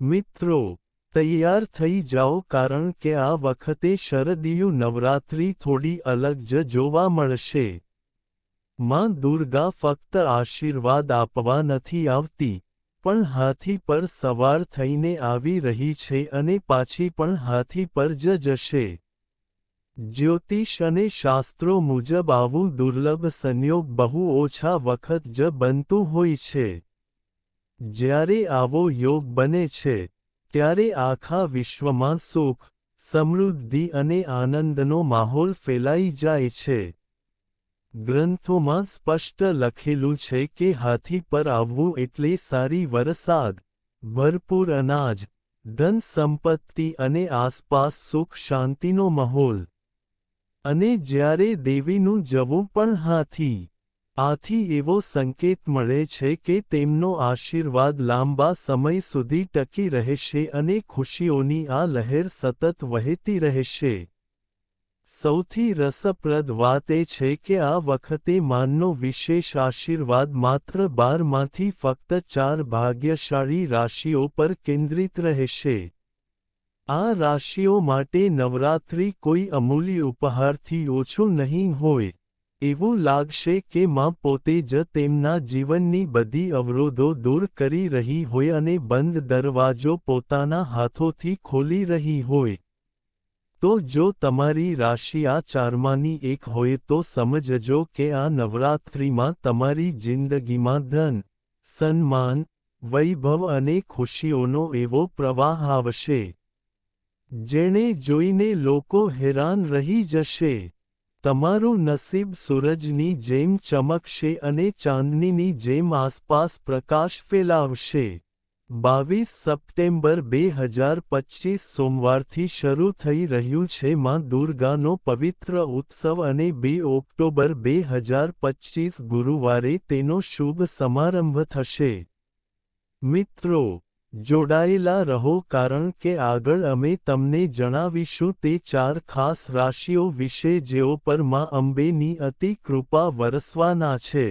મિત્રો, તૈયાર થઈ જાઓ કારણ કે આ વખતે શરદીયુ નવરાત્રિ થોડી અલગ જ જોવા મળશે. માં દુર્ગા ફક્ત આશીર્વાદ આપવા નથી આવતી, પણ હાથી પર સવાર થઈને આવી રહી છે અને પાછી પણ હાથી પર જ જશે. જ્યોતિષ અને શાસ્ત્રો મુજબ આવું દુર્લભ સંયોગ બહુ ઓછા વખત જ બનતું હોય છે. જ્યારે આવો યોગ બને છે, ત્યારે આખા વિશ્વમાં સુખ, સમૃદ્ધિ અને આનંદનો માહોલ ફેલાઈ જાય છે. ગ્રંથોમાં સ્પષ્ટ લખેલું છે કે હાથી પર આવવું એટલે સારી વરસાદ, ભરપૂર અનાજ, ધન સંપત્તિ અને આસપાસ સુખ શાંતિનો માહોલ. અને જ્યારે દેવીનું જવું પણ હાથી આથી એવો સંકેત મળે છે કે તેમનો આશીર્વાદ લાંબા સમય સુધી ટકી રહેશે અને ખુશીઓની આ લહેર સતત વહેતી રહેશે. સૌથી રસપ્રદ વાત એ છે કે આ વખતે માનનો વિશેષ આશીર્વાદ માત્ર બારમાંથી ફક્ત ચાર ભાગ્યશાળી રાશિઓ પર કેન્દ્રિત રહેશે. આ રાશિઓ માટે નવરાત્રિ કોઈ અમૂલ્ય ઉપહારથી ઓછું નહીં હોય. એવું લાગશે કે માં પોતે જ તેમના જીવનની બધી અવરોધો દૂર કરી રહી હોય અને બંધ દરવાજો પોતાના હાથોથી ખોલી રહી હોય. તો જો તમારી રાશિ આ ચારમાંની એક હોય તો સમજજો કે આ નવરાત્રિમાં તમારી જિંદગીમાં ધન, સન્માન, વૈભવ અને ખુશીઓનો એવો પ્રવાહ આવશે. જેણે જોઈને લોકો હેરાન રહી જશે. તમારું નસીબ સૂરજની જેમ ચમકશે અને ચાંદનીની જેમ આસપાસ પ્રકાશ ફેલાવશે. બાવીસ સપ્ટેમ્બર બે હજાર પચીસ સોમવારથી શરૂ થઈ રહ્યું છે માં દુર્ગાનો પવિત્ર ઉત્સવ અને બે ઓક્ટોબર બે હજાર પચીસ ગુરુવારે તેનો શુભ સમારંભ થશે. મિત્રો જોડાયેલા રહો કારણ કે આગળ અમે તમને જણાવીશું તે ચાર ખાસ રાશિઓ વિશે જેઓ પરમાં અંબેની અતિ કૃપા વરસવાના છે.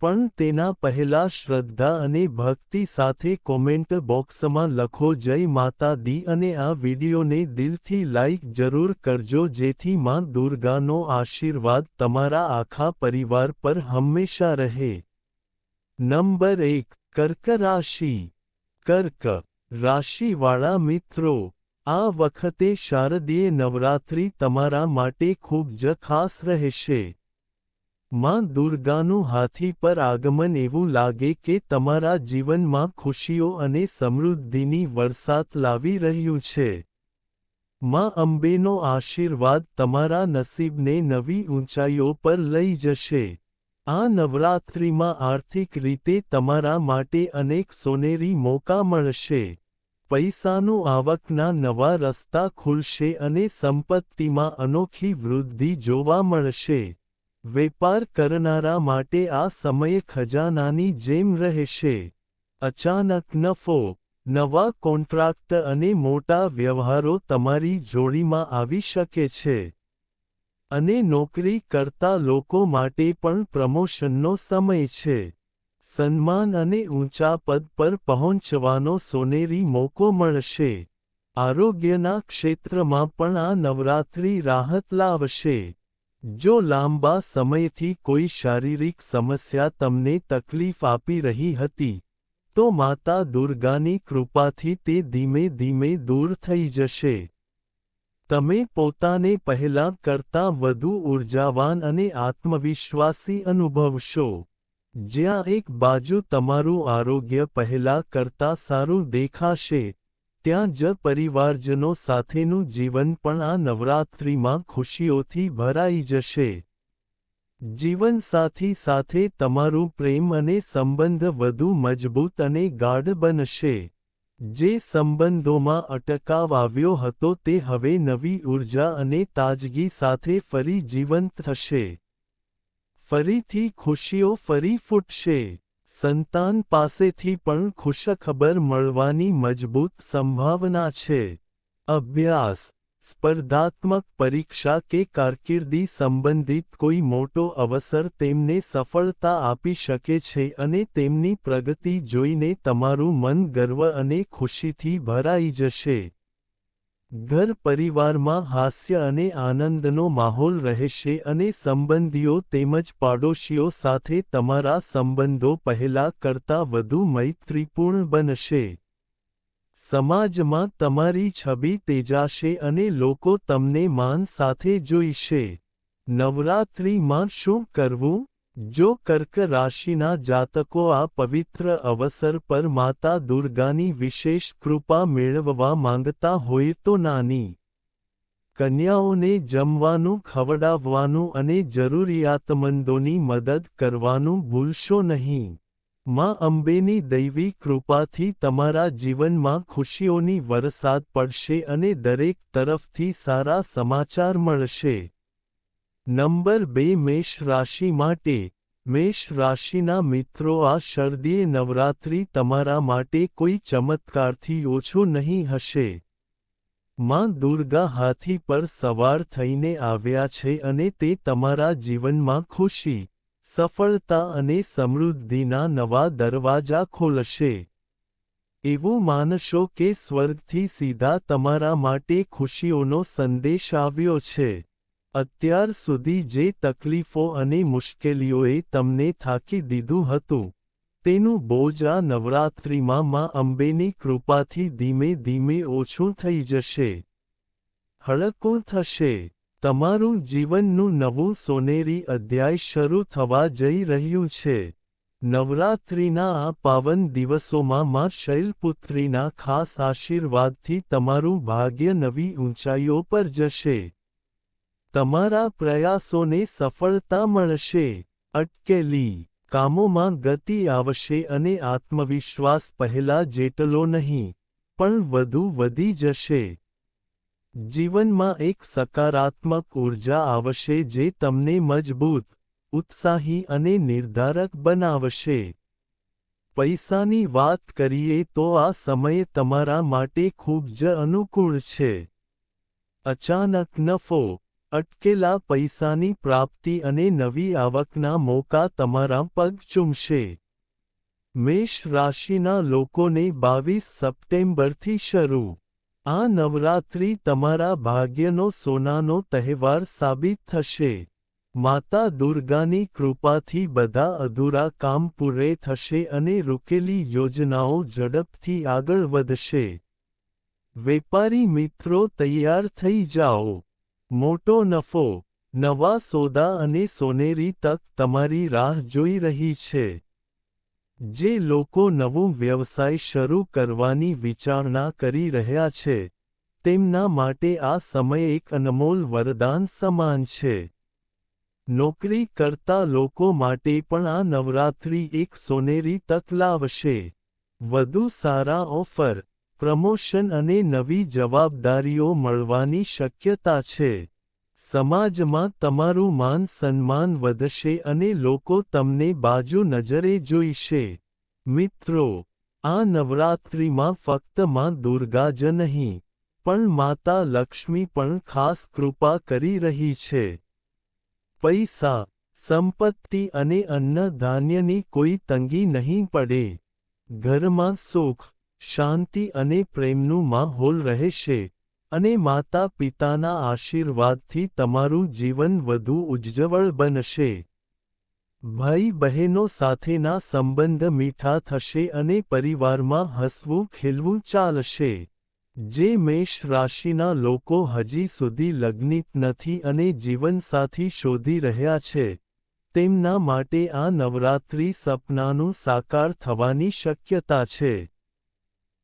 પણ તેના પહેલા શ્રદ્ધા અને ભક્તિ સાથે કોમેન્ટ બોક્સમાં લખો જય માતા દી અને આ વિડીયોને દિલથી લાઇક જરૂર કરજો જેથી માં દુર્ગાનો આશીર્વાદ તમારા આખા પરિવાર પર હંમેશા રહે. નંબર એક, કર્ક રાશિ. કર્ક, રાશિવાળા મિત્રો, આ વખતે શારદીય નવરાત્રિ તમારા માટે ખૂબ જ ખાસ રહેશે. માં દુર્ગાનું હાથી પર આગમન એવું લાગે કે તમારા જીવનમાં ખુશીઓ અને સમૃદ્ધિની વરસાદ લાવી રહ્યું છે. માં અંબેનો આશીર્વાદ તમારા નસીબને નવી ઊંચાઈઓ પર લઈ જશે. આ નવરાત્રિમાં આર્થિક રીતે તમારા માટે અનેક સોનેરી મોકા મળશે. પૈસાનું આવકના નવા રસ્તા ખુલશે અને સંપત્તિમાં અનોખી વૃદ્ધિ જોવા મળશે. વેપાર કરનારા માટે આ સમય ખજાનાની જેમ રહેશે. અચાનક નફો, નવા કોન્ટ્રાક્ટ અને મોટા વ્યવહારો તમારી જોડીમાં આવી શકે છે. અને નોકરી કરતા લોકો માટે પણ પ્રમોશનનો સમય છે. સન્માન અને ઊંચા પદ પર પહોંચવાનો સોનેરી મોકો મળશે. આરોગ્યના ક્ષેત્રમાં પણ આ નવરાત્રિ રાહત લાવશે. જો લાંબા સમયથી કોઈ શારીરિક સમસ્યા તમને તકલીફ આપી રહી હતી, તો માતા દુર્ગાની કૃપાથી તે ધીમે ધીમે દૂર થઈ જશે. તમે પોતાને પહેલાં કરતાં વધુ ઉર્જાવાન અને આત્મવિશ્વાસી અનુભવશો. જ્યાં એક બાજુ તમારું આરોગ્ય પહેલા કરતાં સારું દેખાશે, ત્યાં જ પરિવારજનો સાથેનું જીવન પણ આ નવરાત્રિમાં ખુશીઓથી ભરાઈ જશે. જીવનસાથી સાથે તમારું પ્રેમ અને સંબંધ વધુ મજબૂત અને ગાઢ બનશે. જે સંબંધોમાં અટકાવ આવ્યો હતો તે હવે નવી ઊર્જા અને તાજગી સાથે ફરી જીવંત થશે. ફરીથી ખુશીઓ ફરી ફૂટશે. સંતાન પાસેથી પણ ખુશખબર મળવાની મજબૂત સંભાવના છે. અભ્યાસ સ્પર્ધાત્મક પરીક્ષા કે કારકિર્દી સંબંધિત કોઈ મોટો અવસર તેમને સફળતા આપી શકે છે અને તેમની પ્રગતિ જોઈને તમારું મન ગર્વ અને ખુશીથી ભરાઈ જશે. ઘર પરિવારમાં હાસ્ય અને આનંદનો માહોલ રહેશે અને સંબંધીઓ તેમજ પાડોશીઓ સાથે તમારા સંબંધો પહેલા કરતાં વધુ મૈત્રીપૂર્ણ બનશે. સમાજમાં તમારી છબી તેજાશે અને લોકો તમને માન સાથે જોઈશે. નવરાત્રિમાં શું કરવું? જો કર્ક રાશિના જાતકો આ પવિત્ર અવસર પર માતા દુર્ગાની વિશેષ કૃપા મેળવવા માંગતા હોય તો નાની કન્યાઓને જમવાનું, ખવડાવવાનું અને જરૂરિયાતમંદોની મદદ કરવાનું ભૂલશો નહીં. માં અંબેની દૈવી કૃપાથી તમારા જીવનમાં ખુશીઓની વરસાદ પડશે અને દરેક તરફથી સારા સમાચાર મળશે. નંબર બે, મેષ રાશિ માટે. મેષ રાશિના મિત્રો, આ શરદીય નવરાત્રિ તમારા માટે કોઈ ચમત્કારથી ઓછું નહીં હશે. માં દુર્ગા હાથી પર સવાર થઈને આવ્યા છે અને તે તમારા જીવનમાં ખુશી સફળતા અને સમૃદ્ધિના નવા દરવાજા ખોલશે. એવું માનશો કે સ્વર્ગથી સીધા તમારા માટે ખુશીઓનો સંદેશ આવ્યો છે. અત્યાર સુધી જે તકલીફો અને મુશ્કેલીઓએ તમને થાકી દીધું હતું, તેનું બોજ આ નવરાત્રિમાં માં અંબેની કૃપાથી ધીમે ધીમે ઓછું થઈ જશે. હળકું થશે. તમારું જીવનનું નવું સોનેરી અધ્યાય શરૂ થવા જઈ રહ્યું છે. નવરાત્રિના આ પાવન દિવસોમાં માં શૈલપુત્રીના ખાસ આશીર્વાદથી તમારું ભાગ્ય નવી ઊંચાઈઓ પર જશે. તમારા પ્રયાસોને સફળતા મળશે. અટકેલી કામોમાં ગતિ આવશે અને આત્મવિશ્વાસ પહેલા જેટલો નહીં, પણ વધુ વધી જશે. જીવનમાં એક સકારાત્મક ઊર્જા આવશે જે તમને મજબૂત, ઉત્સાહી અને નિર્ધારક બનાવશે. પૈસાની વાત કરીએ તો આ સમય તમારા માટે ખૂબ જ અનુકૂળ છે. અચાનક નફો, અટકેલા પૈસાની પ્રાપ્તિ અને નવી આવકના મોકા તમારા પગ ચૂમશે. મેષ રાશિના લોકોને બાવીસ સપ્ટેમ્બરથી શરૂ આ નવરાત્રિ તમારા ભાગ્યનો સોનાનો તહેવાર સાબિત થશે. માતા દુર્ગાની કૃપાથી બધા અધૂરા કામ પૂરે થશે અને રૂકેલી યોજનાઓ ઝડપથી આગળ વધશે. વેપારી મિત્રો તૈયાર થઈ જાઓ. મોટો નફો, નવા સોદા અને સોનેરી તક તમારી રાહ જોઈ રહી છે. જે લોકો નવું વ્યવસાય શરૂ કરવાની વિચારણા કરી રહ્યા છે, તેમના માટે આ સમય એક અનમોલ વરદાન સમાન છે. નોકરી કરતા લોકો માટે પણ આ નવરાત્રિ એક સોનેરી તક લાવશે. વધુ સારા ઓફર, પ્રમોશન અને નવી જવાબદારીઓ મળવાની શક્યતા છે. સમાજમાં તમારું માન સન્માન વધશે અને લોકો તમને બાજુ નજરે જોઈશે. મિત્રો, આ નવરાત્રિમાં ફક્તમાં દુર્ગા જ નહીં, પણ માતા લક્ષ્મી પણ ખાસ કૃપા કરી રહી છે. પૈસા, સંપત્તિ અને અન્ન ધાન્યની કોઈ તંગી નહીં પડે. ઘરમાં સુખ, શાંતિ અને પ્રેમનું માહોલ રહેશે. અને માતા પિતાના આશીર્વાદથી તમારું જીવન વધુ ઉજ્જવળ બનશે. ભાઈ બહેનો સાથેના સંબંધ મીઠા થશે અને પરિવારમાં હસવું, ખીલવું ચાલશે. જે મેષ રાશિના લોકો હજી સુધી લગ્નિત નથી અને જીવનસાથી શોધી રહ્યા છે, તેમના માટે આ નવરાત્રિ સપનાનું સાકાર થવાની શક્યતા છે.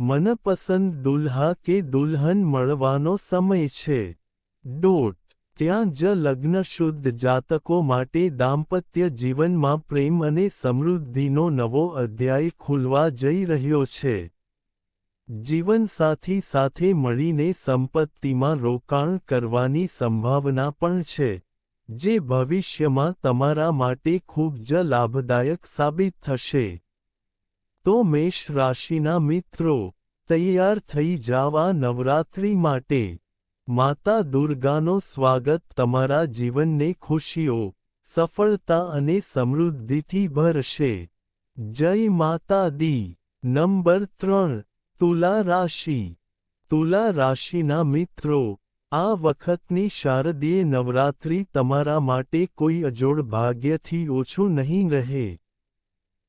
મનપસંદ દુલ્હા કે દુલ્હન મળવાનો સમય છે. ડોટ ત્યાં જ લગ્ન શુદ્ધ જાતકો માટે દાંપત્ય જીવનમાં પ્રેમ અને સમૃદ્ધિનો નવો અધ્યાય ખુલવા જઈ રહ્યો છે. જીવનસાથી સાથે મળીને સંપત્તિમાં રોકાણ કરવાની સંભાવના પણ છે, જે ભવિષ્યમાં તમારા માટે ખૂબ જ લાભદાયક સાબિત થશે. તો મેષ રાશિના મિત્રો, તૈયાર થઈ જાવા નવરાત્રિ માટે. માતા દુર્ગાનો સ્વાગત તમારા જીવનને ખુશીઓ, સફળતા અને સમૃદ્ધિથી ભરશે. જય માતા દી. નંબર ત્રણ, તુલા રાશિ. તુલા રાશિના મિત્રો, આ વખતની શારદીય નવરાત્રિ તમારા માટે કોઈ અજોડ ભાગ્યથી ઓછું નહીં રહે.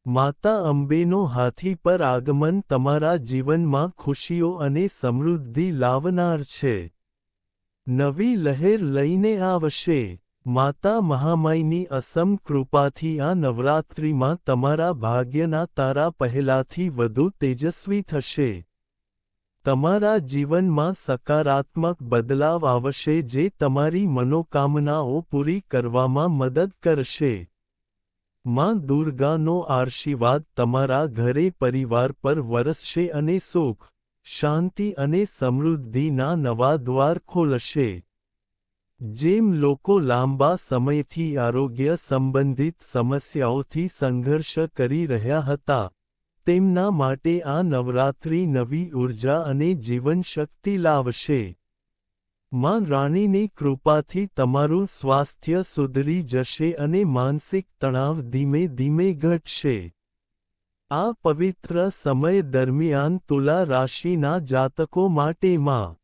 માતા અંબેનો હાથી પર આગમન તમારા જીવનમાં ખુશીઓ અને સમૃદ્ધિ લાવનાર છે. નવી લહેર લઈને આવશે. માતા મહામાઈની અસમ કૃપાથી આ નવરાત્રિમાં તમારા ભાગ્યના તારા પહેલાથી વધુ તેજસ્વી થશે. તમારા જીવનમાં સકારાત્મક બદલાવ આવશે જે તમારી મનોકામનાઓ પૂરી કરવામાં મદદ કરશે. માં દુર્ગાનો આશીર્વાદ તમારા ઘરે પરિવાર પર વરસશે અને સુખ, શાંતિ અને સમૃદ્ધિના નવા દ્વાર ખોલશે. જેમ લોકો લાંબા સમયથી આરોગ્ય સંબંધિત સમસ્યાઓથી સંઘર્ષ કરી રહ્યા હતા, તેમના માટે આ નવરાત્રિ નવી ઊર્જા અને જીવનશક્તિ લાવશે. માં રાણીની કૃપાથી તમારું સ્વાસ્થ્ય સુધરી જશે અને માનસિક તણાવ ધીમે ધીમે ઘટશે. આ પવિત્ર સમય દરમિયાન તુલા રાશિના જાતકો માટે માં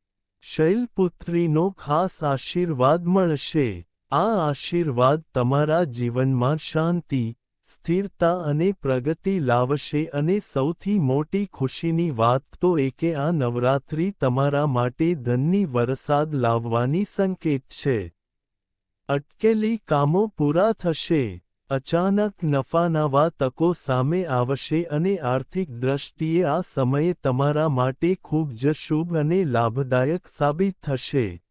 શૈલપુત્રીનો ખાસ આશીર્વાદ મળશે. આ આશીર્વાદ તમારા જીવનમાં શાંતિ સ્થિરતા અને પ્રગતિ લાવશે અને સૌથી મોટી ખુશીની વાત તો એ કે આ નવરાત્રિ તમારા માટે ધનની વરસાદ લાવવાની સંકેત છે. અટકેલી કામો પૂરા થશે. અચાનક નફાનાવા તકો સામે આવશે અને આર્થિક દ્રષ્ટિએ આ સમયે તમારા માટે ખૂબ જ શુભ અને લાભદાયક સાબિત થશે.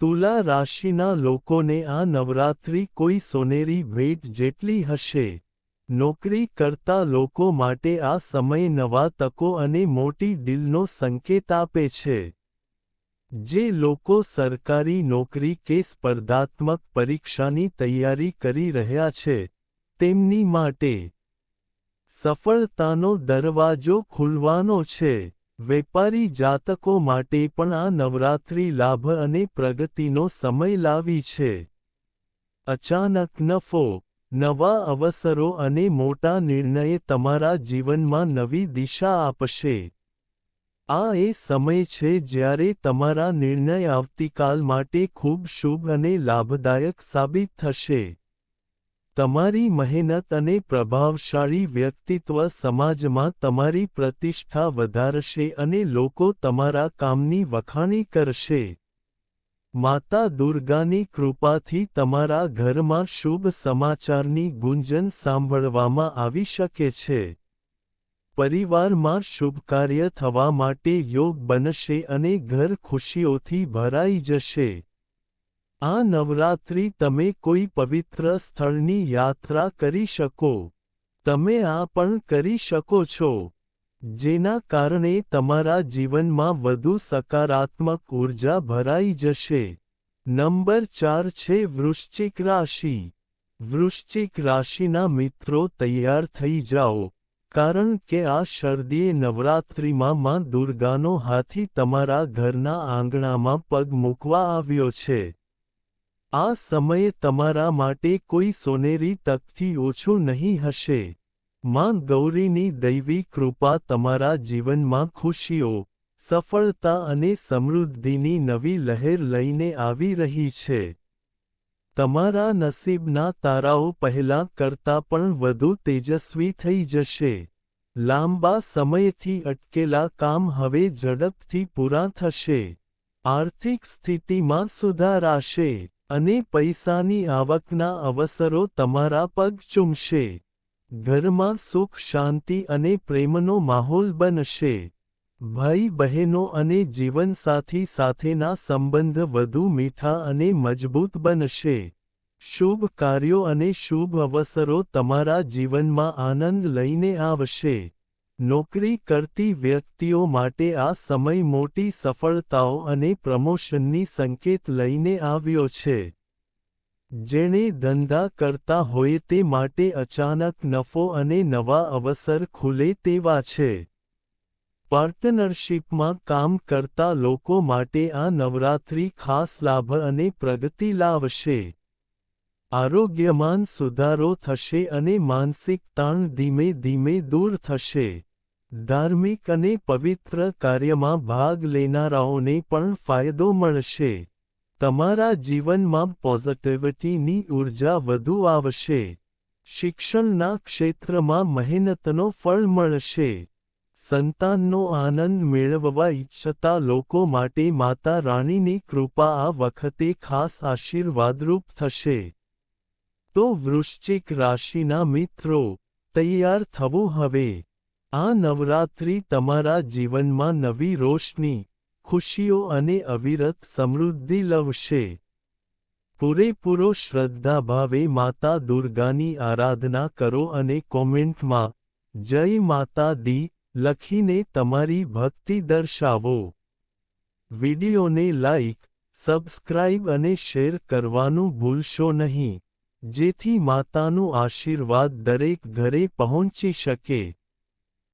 તુલા રાશિના લોકોને આ નવરાત્રિ કોઈ સોનેરી ભેટ જેટલી હશે? નોકરી કરતા લોકો માટે આ સમય નવા તકો અને મોટી ડીલનો સંકેત આપે છે. જે લોકો સરકારી નોકરી કે સ્પર્ધાત્મક પરીક્ષાની તૈયારી કરી રહ્યા છે, તેમની માટે સફળતાનો દરવાજો ખુલવાનો છે. વેપારી જાતકો માટે પણ આ નવરાત્રિ લાભ અને પ્રગતિનો સમય લાવી છે. અચાનક નફો, નવા અવસરો અને મોટા નિર્ણયે તમારા જીવનમાં નવી દિશા આપશે. આ એ સમય છે જ્યારે તમારા નિર્ણય આવતીકાલ માટે ખૂબ શુભ અને લાભદાયક સાબિત થશે. તમારી મહેનત અને પ્રભાવશાળી વ્યક્તિત્વ સમાજમાં તમારી પ્રતિષ્ઠા વધારશે અને લોકો તમારા કામની વખાણી કરશે. માતા દુર્ગાની કૃપાથી તમારા ઘરમાં શુભ સમાચારની ગુંજન સાંભળવામાં આવી શકે છે. પરિવારમાં શુભ કાર્ય થવા માટે યોગ બનશે અને ઘર ખુશીઓથી ભરાઈ જશે. આ નવરાત્રિ તમે કોઈ પવિત્ર સ્થળની યાત્રા કરી શકો. તમે આ પણ કરી શકો છો. જેના કારણે તમારા જીવનમાં વધુ સકારાત્મક ઊર્જા ભરાઈ જશે. નંબર ચાર છે વૃશ્ચિક રાશિ. વૃશ્ચિક રાશિના મિત્રો તૈયાર થઈ જાઓ. કારણ કે આ શરદીએ નવરાત્રિમાં માં દુર્ગાનો હાથી તમારા ઘરના આંગણામાં પગ મૂકવા આવ્યો છે. આ સમયે તમારા માટે કોઈ સોનેરી તકથી ઓછું નહીં હશે. માં ગૌરીની દૈવી કૃપા તમારા જીવનમાં ખુશીઓ, સફળતા અને સમૃદ્ધિની નવી લહેર લઈને આવી રહી છે. તમારા નસીબના તારાઓ પહેલાં કરતાં પણ વધુ તેજસ્વી થઈ જશે. લાંબા સમયથી અટકેલા કામ હવે ઝડપથી પૂરા થશે. આર્થિક સ્થિતિમાં સુધારાશે અને પૈસાની આવકના અવસરો તમારા પગ ચૂમશે. ઘરમાં સુખ, શાંતિ અને પ્રેમનો માહોલ બનશે. ભાઈ બહેનો અને જીવનસાથી સાથેના સંબંધ વધુ મીઠા અને મજબૂત બનશે. શુભ કાર્યો અને શુભ અવસરો તમારા જીવનમાં આનંદ લઈને આવશે. નોકરી કરતી વ્યક્તિઓ માટે આ સમય મોટી સફળતાઓ અને પ્રમોશનની સંકેત લઈને આવ્યો છે. જેણે ધંધા કરતા હોય તે માટે અચાનક નફો અને નવા અવસર ખુલે તેવા છે. પાર્ટનરશિપમાં કામ કરતા લોકો માટે આ નવરાત્રિ ખાસ લાભ અને પ્રગતિ લાવશે. આરોગ્યમાન સુધારો થશે અને માનસિક તાણ ધીમે ધીમે દૂર થશે. ધાર્મિક અને પવિત્ર કાર્યમાં ભાગ લેનારાઓને પણ ફાયદો મળશે. તમારા જીવનમાં પોઝિટિવિટીની ઊર્જા વધુ આવશે. શિક્ષણના ક્ષેત્રમાં મહેનતનો ફળ મળશે. સંતાનનો આનંદ મેળવવા ઈચ્છતા લોકો માટે માતા રાણીની કૃપા આ વખતે ખાસ આશીર્વાદરૂપ થશે. તો વૃશ્ચિક રાશિના મિત્રો, તૈયાર થવું હવે. આ નવરાત્રિ તમારા જીવનમાં નવી રોશની, ખુશીઓ અને અવિરત સમૃદ્ધિ લવશે. પૂરેપૂરો શ્રદ્ધાભાવે માતા દુર્ગાની આરાધના કરો અને કોમેન્ટમાં, જય માતા દી, લખીને તમારી ભક્તિ દર્શાવો. વિડિયોને લાઇક સબસ્ક્રાઇબ અને શેર કરવાનું ભૂલશો નહીં. જેથી માતાનું આશીર્વાદ દરેક ઘરે પહોંચી શકે.